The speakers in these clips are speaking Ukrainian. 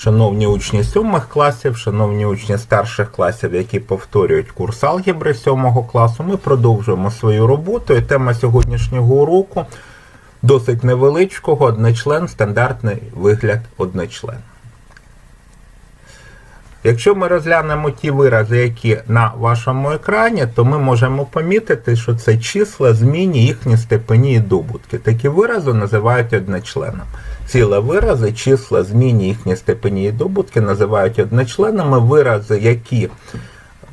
Шановні учні сьомих класів, шановні учні старших класів, які повторюють курс алгебри сьомого класу, ми продовжуємо свою роботу. І тема сьогоднішнього уроку досить невеличкого, одночлен, стандартний вигляд одночлен. Якщо ми розглянемо ті вирази, які на вашому екрані, то ми можемо помітити, що це числа, змінні, їхні степені і добутки. Такі вирази називають одночленом. Ціле вирази, числа, змінні, їхні степені і добутки називають одночленами. Вирази, які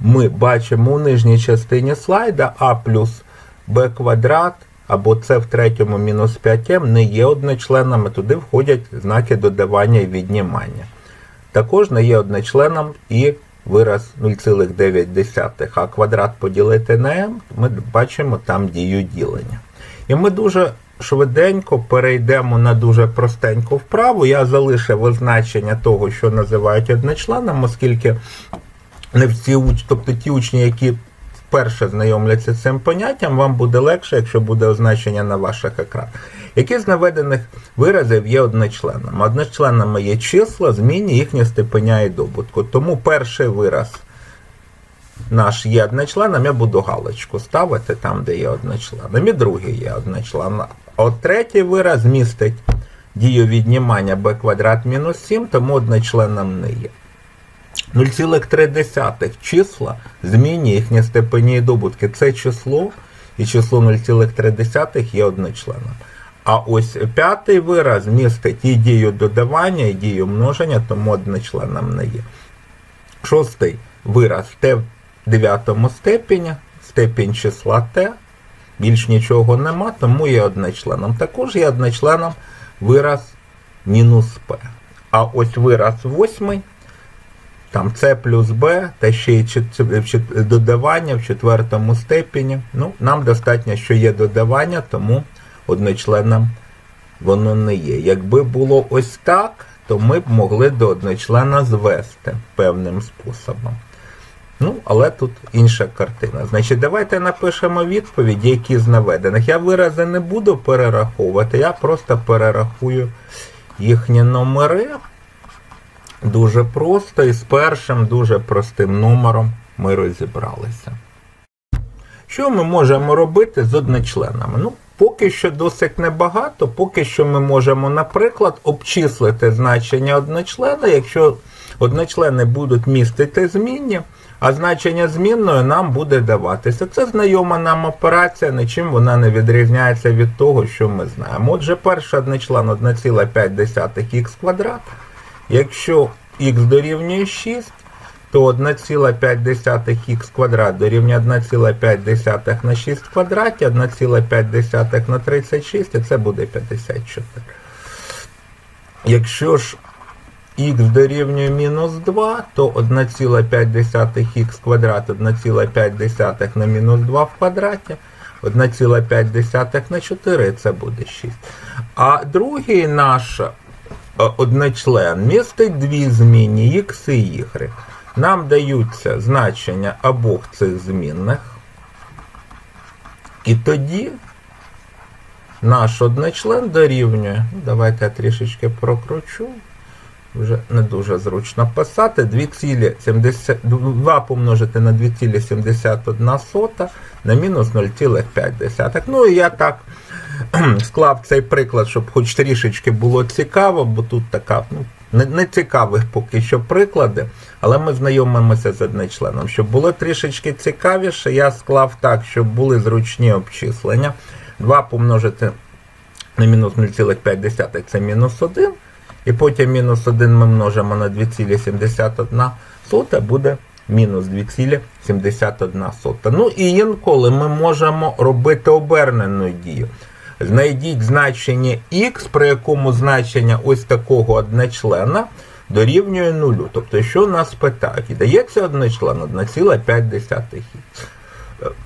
ми бачимо у нижній частині слайда, а плюс b квадрат або це в третьому мінус 5m не є одночленами, туди входять знаки додавання і віднімання. Також не є одночленом і вираз 0,9, а квадрат поділити на m, ми бачимо там дію ділення. І ми дуже швиденько перейдемо на дуже простеньку вправу. Я залишив визначення того, що називають одночленом, оскільки не всі учні, тобто ті учні, які вперше знайомляться з цим поняттям, вам буде легше, якщо буде означення на ваших екранах. Які з наведених виразів є одночленами? Одночленами є числа, змінні їхні степеня і добутку. Тому перший вираз наш є одночленом, я буду галочку ставити там, де є одночленом. І другий є одночленом. От третій вираз містить дію віднімання b квадрат мінус 7, тому одночленом не є. 0,3 числа, змінні їхні степені і добутки. Це число, і число 0,3 є одночленом. А ось п'ятий вираз містить і дію додавання, і дію множення, тому одночленом не є. Шостий вираз t в дев'ятому степені, степінь числа t, більш нічого нема, тому є одночленом. Також є одночленом вираз мінус p. А ось вираз восьмий, там c плюс b, та ще й додавання в четвертому степені. Ну, Нам достатньо, що є додавання, тому одночленом воно не є. Якби було ось так, то ми б могли до одночлена звести певним способом. Ну, але тут інша картина. Значить, давайте напишемо відповідь, які з наведених. Я вирази не буду перераховувати, я просто перерахую їхні номери. Дуже просто і з першим дуже простим номером ми розібралися. Що ми можемо робити з одночленами? Ну, Поки що досить небагато, поки що ми можемо, наприклад, обчислити значення одночлена, якщо одночлени будуть містити змінні, а значення змінної нам буде даватися. Це знайома нам операція, нічим вона не відрізняється від того, що ми знаємо. Отже, перший одночлен 1,5х квадрат. Якщо х дорівнює 6, то 1,5х квадрат дорівнює 1,5 на 6 квадраті, 1,5 на 36, і це буде 54. Якщо ж х дорівнює мінус 2, то 1,5х квадрат 1,5 на мінус 2 в квадраті, 1,5 на 4, це буде 6. А другий наш одночлен містить дві змінні х і y. Нам даються значення обох цих змінних. І тоді наш одночлен дорівнює. Давайте я трішечки прокручу. Вже не дуже зручно писати. 2,70, 2 помножити на 2,71 на мінус 0,5. Ну і я так склав цей приклад, щоб хоч трішечки було цікаво, бо тут така ну, не, не цікавих поки що приклади, але ми знайомимося з одночленом. Щоб було трішечки цікавіше, я склав так, щоб були зручні обчислення. 2 помножити на мінус 0,5 це мінус 1. І потім мінус 1 ми множимо на 2,71 буде мінус 2,71. Ну і інколи ми можемо робити обернену дію. Знайдіть значення х, при якому значення ось такого одночлена дорівнює нулю. Тобто, що нас питають? І дається одночлен 1,5х.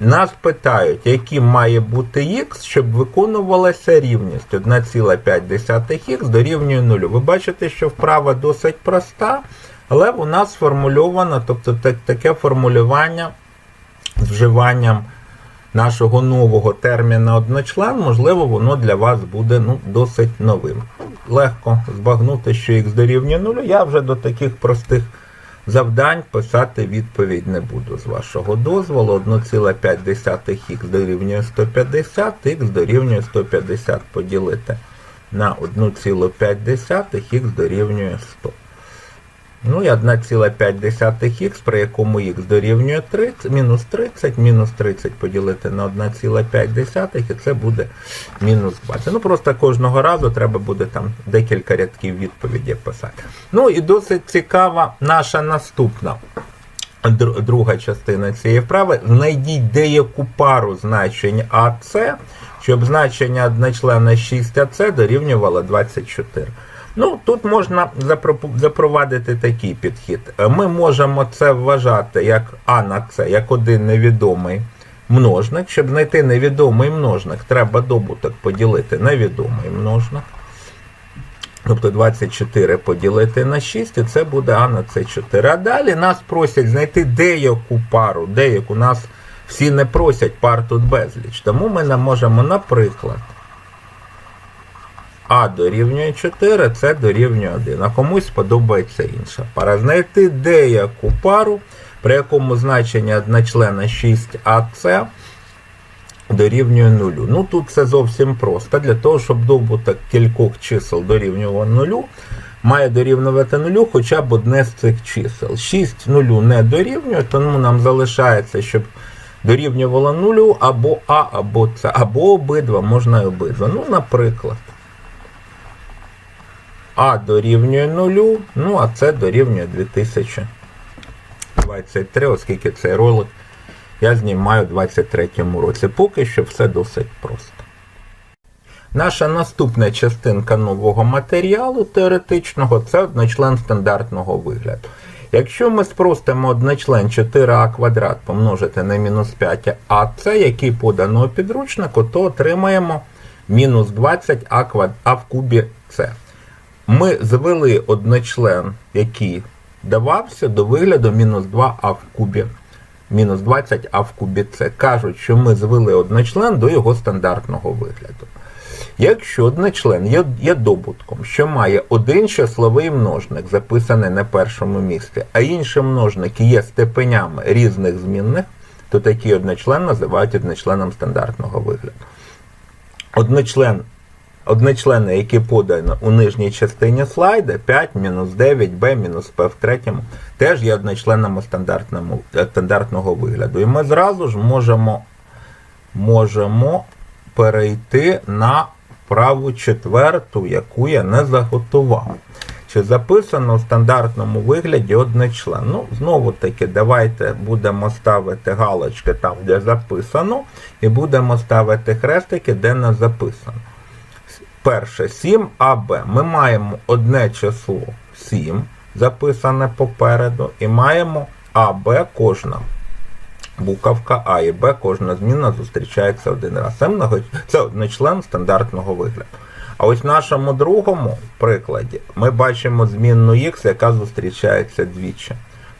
Нас питають, яким має бути х, щоб виконувалася рівність 1,5х дорівнює нулю. Ви бачите, що вправа досить проста, але вона сформульована, тобто таке формулювання з вживанням нашого нового терміна одночлен, можливо, воно для вас буде ну, досить новим. Легко збагнути, що х дорівнює нулю. Я вже до таких простих завдань писати відповідь не буду з вашого дозволу. 1,5х дорівнює 150, х дорівнює 150 поділити на 1,5 х дорівнює 100. Ну і 1,5х, при якому х дорівнює 30, мінус 30, мінус 30 поділити на 1,5, і це буде мінус 20. Ну просто кожного разу треба буде там декілька рядків відповіді писати. Ну і досить цікава наша наступна. Друга частина цієї вправи. Знайдіть деяку пару значень АЦ, щоб значення одночлена 6АЦ дорівнювало 24. Ну, тут можна запровадити такий підхід. Ми можемо це вважати як А як один невідомий множник. Щоб знайти невідомий множник, треба добуток поділити на відомий множник. Тобто 24 поділити на 6, і це буде А на С4. А далі нас просять знайти деяку пару, деяку нас всі не просять, пар тут безліч. Тому ми не можемо, наприклад, А дорівнює 4, С дорівнює 1. А комусь подобається інша пара. Знайти деяку пару, при якому значення одночлена 6АС дорівнює нулю. Ну тут це зовсім просто. Для того, щоб добуток кількох чисел дорівнював нулю, має дорівнювати нулю хоча б одне з цих чисел. 6 нулю не дорівнює, тому нам залишається, щоб дорівнювало нулю або А, або С, або обидва, можна і обидва. Ну, наприклад. А дорівнює нулю, ну а С дорівнює 2023, оскільки цей ролик я знімаю у 23-му році. Поки що все досить просто. Наша наступна частинка нового матеріалу теоретичного це одночлен стандартного вигляду. Якщо ми спростимо одночлен 4а квадрат помножити на мінус 5АЦ, який подано у підручнику, то отримаємо мінус 20а квад... а в кубі С. Ми звели одночлен, який давався до вигляду мінус 2а в кубі мінус 20, а в кубі С. Кажуть, що ми звели одночлен до його стандартного вигляду. Якщо одночлен є, є добутком, що має один числовий множник, записаний на першому місці, а інші множники є степенями різних змінних, то такий одночлен називають одночленом стандартного вигляду. Одночлен Одночлени, які подано у нижній частині слайда, 5, мінус 9, b, мінус p в третьому, теж є одночленами стандартному, е, стандартного вигляду. І ми зразу ж можемо, можемо перейти на праву четверту, яку я не заготував. Чи записано в стандартному вигляді одночлен? Ну, знову таки, давайте будемо ставити галочки там, де записано, і будемо ставити хрестики, де не записано. Перше 7АБ. Ми маємо одне число 7, записане попереду, і маємо АБ кожна. Буковка А і Б, кожна зміна зустрічається один раз. Це, много... це одночлен стандартного вигляду. А ось в нашому другому прикладі ми бачимо змінну Х, яка зустрічається двічі.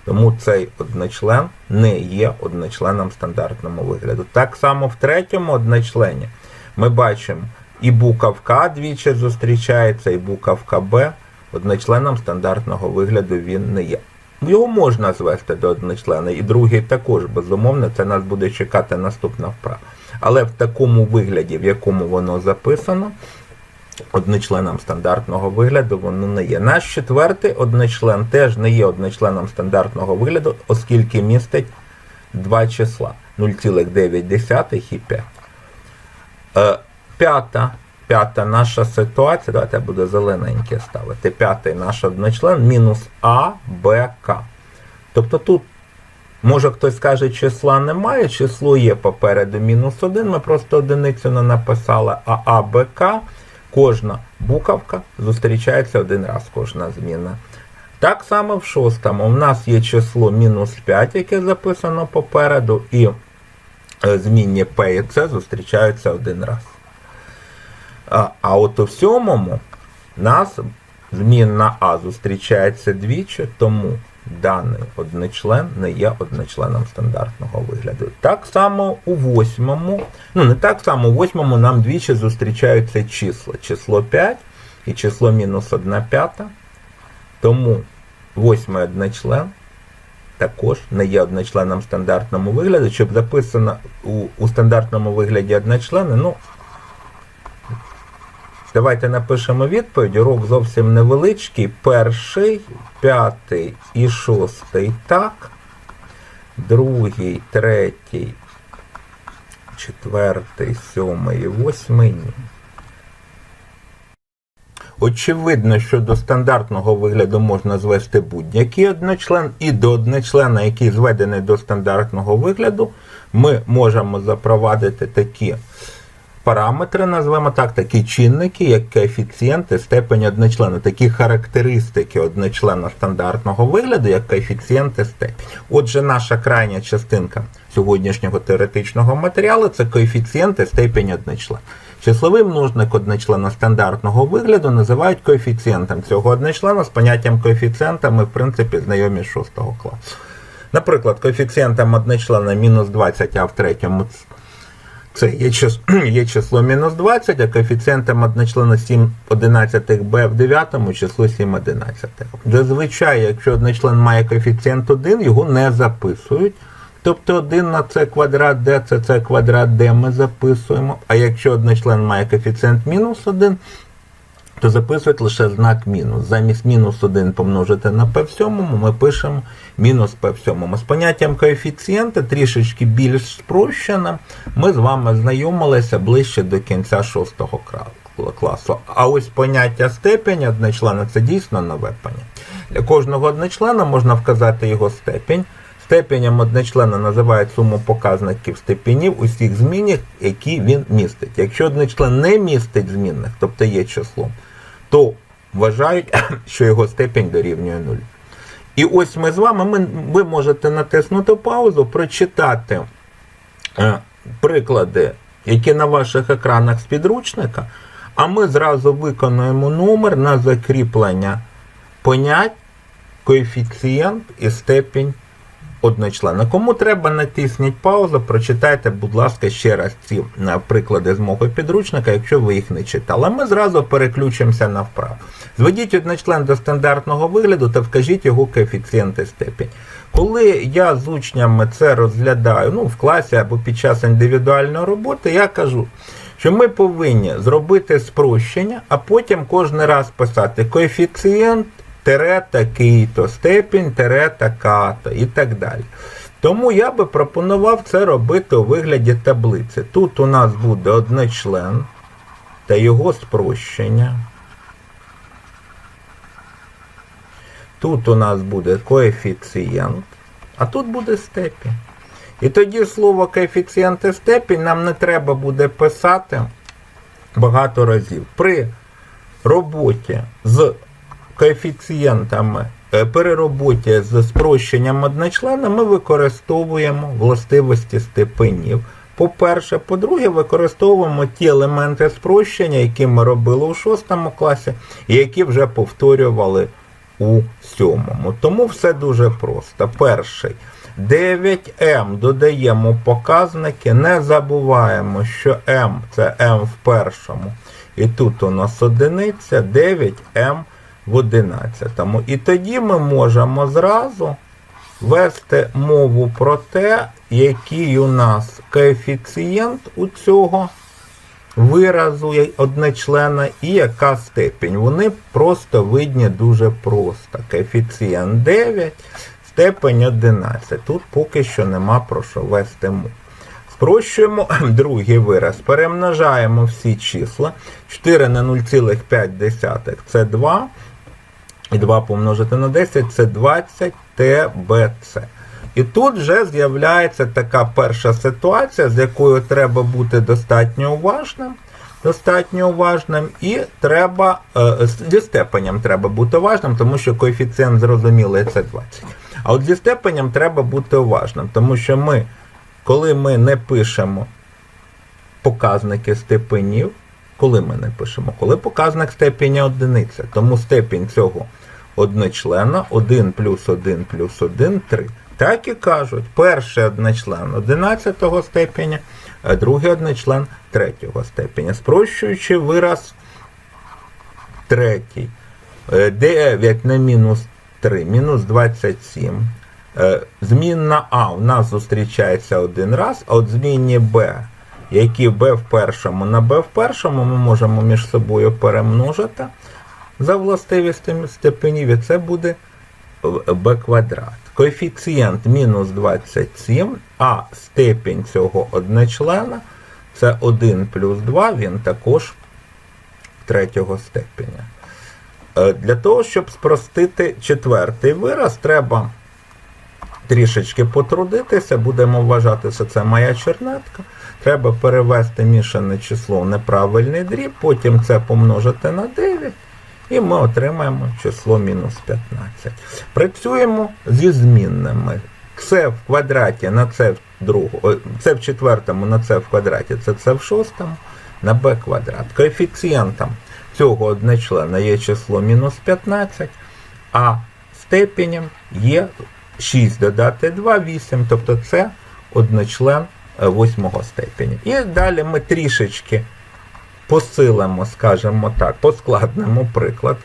Тому цей одночлен не є одночленом стандартного вигляду. Так само в третьому одночлені ми бачимо і буковка двічі зустрічається, і буковка Б. Одночленом стандартного вигляду він не є. Його можна звести до одночлена, і другий також, безумовно, це нас буде чекати наступна вправа. Але в такому вигляді, в якому воно записано, одночленом стандартного вигляду воно не є. Наш четвертий одночлен теж не є одночленом стандартного вигляду, оскільки містить два числа 0,9 і 5. П'ята, п'ята наша ситуація, давайте я буду зелененьке ставити. П'ятий наш одночлен мінус А, Б, К. Тобто тут, може хтось скаже, числа немає, число є попереду мінус 1, ми просто одиницю не написали, а Б, К, кожна буковка зустрічається один раз, кожна зміна. Так само в шостому у нас є число мінус 5, яке записано попереду, і е, змінні P і C зустрічаються один раз. А, от у сьомому нас змінна А зустрічається двічі, тому даний одночлен не є одночленом стандартного вигляду. Так само у восьмому, ну не так само у восьмому нам двічі зустрічаються числа. Число 5 і число мінус 1 п'ята. Тому восьмий одночлен також не є одночленом стандартному вигляду, щоб записано у, у стандартному вигляді одночлени, ну. Давайте напишемо відповідь. Урок зовсім невеличкий. Перший, п'ятий і шостий так. Другий, третій, четвертий, сьомий восьмий ні. Очевидно, що до стандартного вигляду можна звести будь-який одночлен, і до одночлена, який зведений до стандартного вигляду, ми можемо запровадити такі параметри, назвемо так, такі чинники, як коефіцієнти, степень одночлена, такі характеристики одночлена стандартного вигляду, як коефіцієнти степень. Отже, наша крайня частинка сьогоднішнього теоретичного матеріалу це коефіцієнти степень одночлена. Числовий множник одночлена стандартного вигляду називають коефіцієнтом цього одночлена з поняттям коефіцієнта ми, в принципі, знайомі з 6 класу. Наприклад, коефіцієнтом одночлена мінус 20, а в третьому це є число, є число мінус 20, а коефіцієнтом одночлена 7 11 b в 9 число 7 11. Зазвичай, якщо одночлен має коефіцієнт 1, його не записують. Тобто 1 на c квадрат d, це c квадрат d ми записуємо. А якщо одночлен має коефіцієнт мінус 1, то записують лише знак мінус. Замість мінус 1 помножити на p в ми пишемо мінус p в. З поняттям коефіцієнта трішечки більш спрощено, ми з вами знайомилися ближче до кінця 6 класу. А ось поняття степень одночлена це дійсно нове поняття. Для кожного одночлена можна вказати його степень. Степенем одночлена називають суму показників степенів усіх змінів, які він містить. Якщо одночлен не містить змінних, тобто є числом, то вважають, що його степень дорівнює нулю. І ось ми з вами, ми, ви можете натиснути паузу, прочитати е, приклади, які на ваших екранах з підручника, а ми зразу виконуємо номер на закріплення понять, коефіцієнт і степень одночлена. Кому треба, натисніть паузу, прочитайте, будь ласка, ще раз ці приклади з мого підручника, якщо ви їх не читали. Ми зразу переключимося на вправу. Зведіть одночлен до стандартного вигляду та вкажіть його коефіцієнти степень. Коли я з учнями це розглядаю ну, в класі або під час індивідуальної роботи, я кажу, що ми повинні зробити спрощення, а потім кожен раз писати коефіцієнт тире такий-то, степінь тире така-то і так далі. Тому я би пропонував це робити у вигляді таблиці. Тут у нас буде одночлен та його спрощення. Тут у нас буде коефіцієнт, а тут буде степінь. І тоді слово коефіцієнт і степінь нам не треба буде писати багато разів. При роботі з коефіцієнтами е, при роботі з спрощенням одночлена ми використовуємо властивості степенів. По-перше, по-друге, використовуємо ті елементи спрощення, які ми робили у 6 класі, і які вже повторювали у 7. Тому все дуже просто. Перший. 9m додаємо показники, не забуваємо, що m це m в першому. І тут у нас одиниця 9m в 11. І тоді ми можемо зразу вести мову про те, який у нас коефіцієнт у цього виразу одночлена і яка степень. Вони просто видні дуже просто. Коефіцієнт 9, степень 11. Тут поки що нема про що вести мову. Спрощуємо другий вираз. Перемножаємо всі числа. 4 на 0,5 це 2. І 2 помножити на 10 це 20 ТБЦ. І тут вже з'являється така перша ситуація, з якою треба бути достатньо уважним. Достатньо уважним, і треба е, зі степенем треба бути уважним, тому що коефіцієнт зрозумілий це 20. А от зі степенем треба бути уважним, тому що ми, коли ми не пишемо показники степенів, коли ми не пишемо, коли показник степені одиниця, тому степінь цього одночлена 1 плюс 1 плюс 1 3. Так і кажуть, перший одночлен 11 степеня, а другий одночлен 3 степеня. Спрощуючи вираз третій. Е, 9 на мінус 3, мінус 27. Е, Змінна А у нас зустрічається один раз, а от змінні Б, які Б в першому на Б в першому, ми можемо між собою перемножити за властивістями степенів, і це буде b квадрат. Коефіцієнт мінус 27, а степінь цього одночлена це 1 плюс 2, він також третього степеня. Е, Для того, щоб спростити четвертий вираз, треба трішечки потрудитися, будемо вважати, що це моя чернетка. Треба перевести мішане число в неправильний дріб, потім це помножити на 9, і ми отримаємо число мінус 15. Працюємо зі змінними. Це в квадраті на це в другу, ой, це в четвертому на це в квадраті, це це в шостому на b квадрат. Коефіцієнтом цього одночлена є число мінус 15, а степенем є 6 додати 2, 8, тобто це одночлен е, восьмого степеня. І далі ми трішечки посилимо, скажімо так, поскладнемо приклад.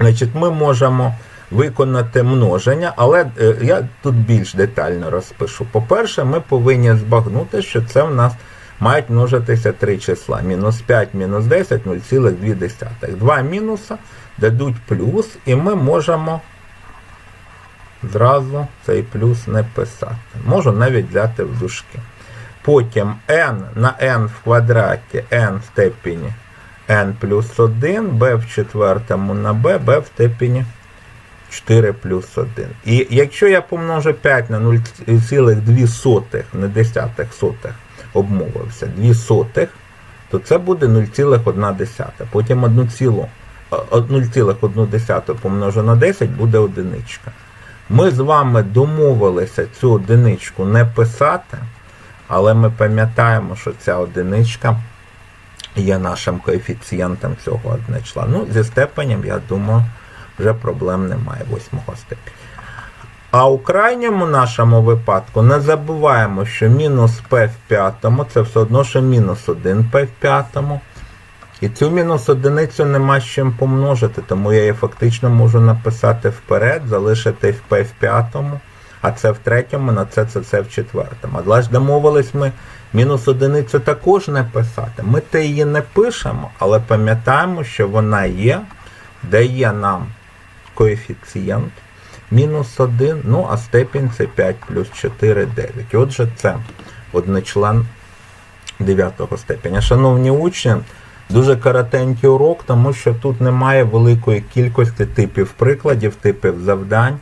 Значить, ми можемо виконати множення, але е, я тут більш детально розпишу. По-перше, ми повинні збагнути, що це в нас мають множитися три числа. Мінус 5, мінус 10, 0,2. Два мінуса дадуть плюс, і ми можемо зразу цей плюс не писати. Можу навіть взяти в дужки. Потім n на n в квадраті, n в степені n плюс 1, b в четвертому на b, b в степені 4 плюс 1. І якщо я помножу 5 на 0,2, не десятих сотих, обмовився, 2 сотих, то це буде 0,1. Потім 0,1 помножу на 10 буде одиничка. Ми з вами домовилися цю одиничку не писати, але ми пам'ятаємо, що ця одиничка є нашим коефіцієнтом цього одничла. Ну, зі степенем, я думаю, вже проблем немає восьмого степеня. А у крайньому нашому випадку не забуваємо, що мінус p в п'ятому це все одно, що мінус 1 p в п'ятому. І цю мінус одиницю нема з чим помножити, тому я її фактично можу написати вперед, залишити в p в п'ятому, а це в третьому, на це це, це в четвертому. Але ж домовились ми мінус одиницю також не писати. Ми те її не пишемо, але пам'ятаємо, що вона є, дає нам коефіцієнт мінус 1, ну а степінь це 5 плюс 4, 9. Отже, це одночлен 9 степеня. Шановні учні, дуже коротенький урок, тому що тут немає великої кількості типів прикладів, типів завдань.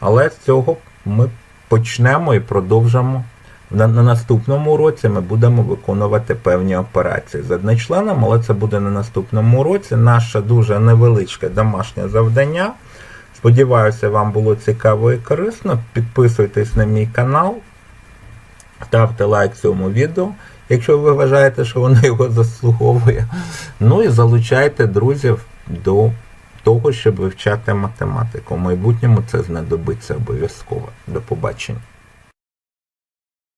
Але з цього ми почнемо і продовжимо. На, на наступному уроці ми будемо виконувати певні операції з одночленом, але це буде на наступному уроці. Наше дуже невеличке домашнє завдання. Сподіваюся, вам було цікаво і корисно. Підписуйтесь на мій канал, ставте лайк цьому відео, якщо ви вважаєте, що воно його заслуговує. Ну і залучайте друзів до того, щоб вивчати математику. В майбутньому це знадобиться обов'язково. До побачення.